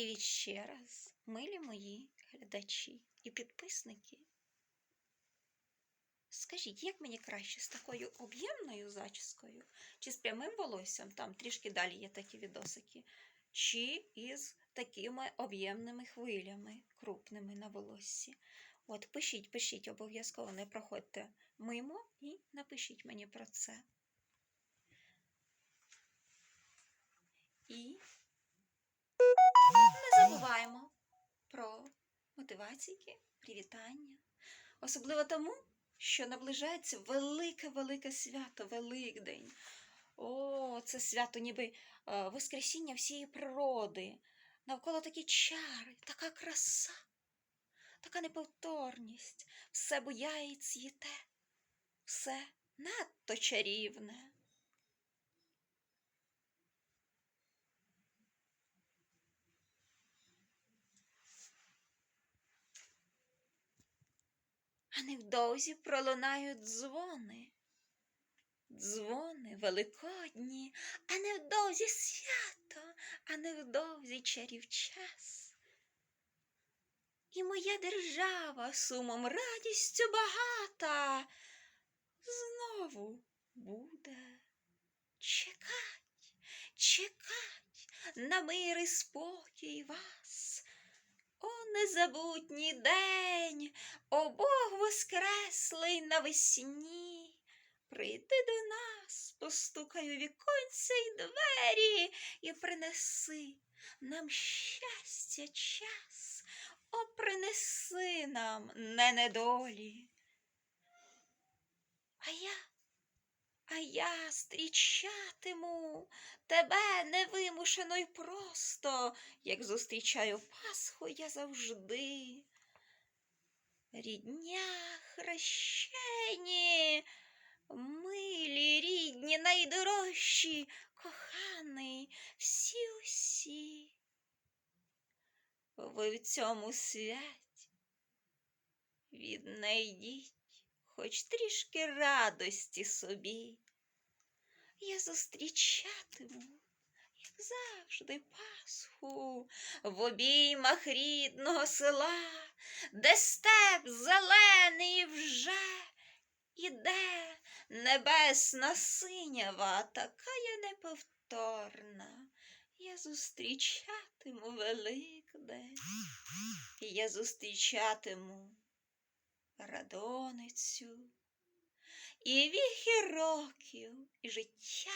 привіт ще раз, милі мої глядачі і підписники. Скажіть, як мені краще з такою об'ємною зачіскою, чи з прямим волоссям, там трішки далі є такі відосики, чи із такими об'ємними хвилями, крупними на волоссі? От пишіть, пишіть, обов'язково не проходьте мимо і напишіть мені про це. І мотиваційки, привітання. Особливо тому, що наближається велике-велике свято, Великдень. О, це свято ніби е, Воскресіння всієї природи. Навколо такі чари, така краса, така неповторність, все буяє і цвіте, все надто чарівне. А невдовзі пролунають дзвони. Дзвони великодні, а невдовзі свято, а невдовзі чарів час. І моя держава сумом радістю багата знову буде чекать, чекать на мир і спокій вас. Незабутній день, о Бог воскреслий навесні. Прийди до нас, постукай у віконця й двері і принеси нам щастя час, о, принеси нам не недолі. А я, а я зустрічатиму тебе невимушено й просто, як зустрічаю Пасху я завжди. Рідня хрещені, милі, рідні, найдорожчі, коханий, всі усі. Ви в цьому святі віднайдіть хоч трішки радості собі. Я зустрічатиму, як завжди, Пасху в обіймах рідного села, де степ зелений вже іде небесна синява, така я неповторна. Я зустрічатиму Великдень, я зустрічатиму радоницю. І віхи років, і життя